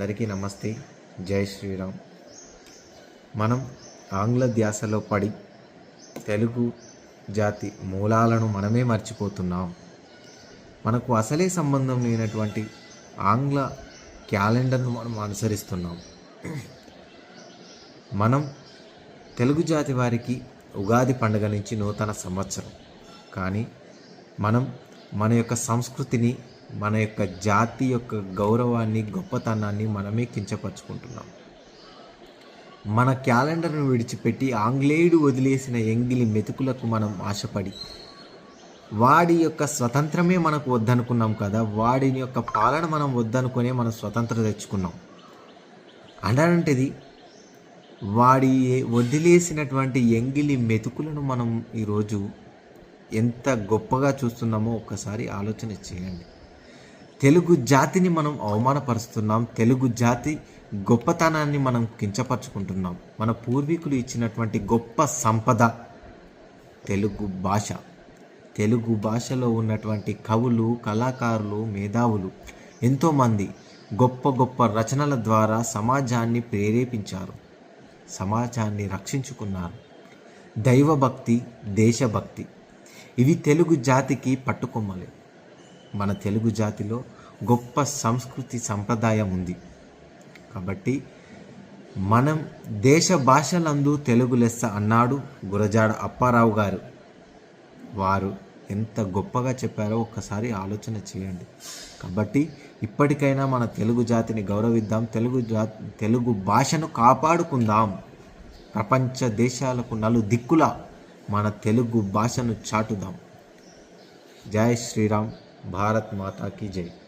అందరికీ నమస్తే. జై శ్రీరామ్. మనం ఆంగ్ల ధ్యాసలో పడి తెలుగు జాతి మూలాలను మనమే మర్చిపోతున్నాం. మనకు అసలే సంబంధం లేనటువంటి ఆంగ్ల క్యాలెండర్ను మనం అనుసరిస్తున్నాం. మనం తెలుగు జాతి వారికి ఉగాది పండుగ నుంచి నూతన సంవత్సరం. కానీ మనం మన యొక్క సంస్కృతిని మన యొక్క జాతి యొక్క గౌరవాన్ని గొప్పతనాన్ని మనమే కించపరుచుకుంటున్నాం. మన క్యాలెండర్ను విడిచిపెట్టి ఆంగ్లేయుడు వదిలేసిన ఎంగిలి మెతుకులకు మనం ఆశపడి వాడి యొక్క స్వతంత్రమే మనకు వద్దనుకున్నాం కదా వాడి యొక్క పాలన మనం వద్దనుకునే మనం స్వతంత్రం తెచ్చుకున్నాం. అలాంటిది వాడి వదిలేసినటువంటి ఎంగిలి మెతుకులను మనం ఈరోజు ఎంత గొప్పగా చూస్తున్నామో ఒక్కసారి ఆలోచన చేయండి. తెలుగు జాతిని మనం అవమానపరుస్తున్నాం. తెలుగు జాతి గొప్పతనాన్ని మనం కించపరుచుకుంటున్నాం. మన పూర్వీకులు ఇచ్చినటువంటి గొప్ప సంపద తెలుగు భాష. తెలుగు భాషలో ఉన్నటువంటి కవులు కళాకారులు మేధావులు ఎంతోమంది గొప్ప గొప్ప రచనల ద్వారా సమాజాన్ని ప్రేరేపించారు. సమాజాన్ని రక్షించుకున్నారు. దైవభక్తి దేశభక్తి. ఇవి తెలుగు జాతికి పట్టుకొమ్మలే. మన తెలుగు జాతిలో గొప్ప సంస్కృతి సంప్రదాయం ఉంది. కాబట్టి మనం దేశ భాషలందు తెలుగు లెస్స అన్నాడు గురజాడ అప్పారావు గారు. వారు ఎంత గొప్పగా చెప్పారో ఒక్కసారి ఆలోచన చేయండి. కాబట్టి ఇప్పటికైనా మన తెలుగు జాతిని గౌరవిద్దాం తెలుగు జా తెలుగు భాషను కాపాడుకుందాం. ప్రపంచ దేశాలకు నలు దిక్కుల మన తెలుగు భాషను చాటుదాం. జై శ్రీరామ్. भारत माता की जय।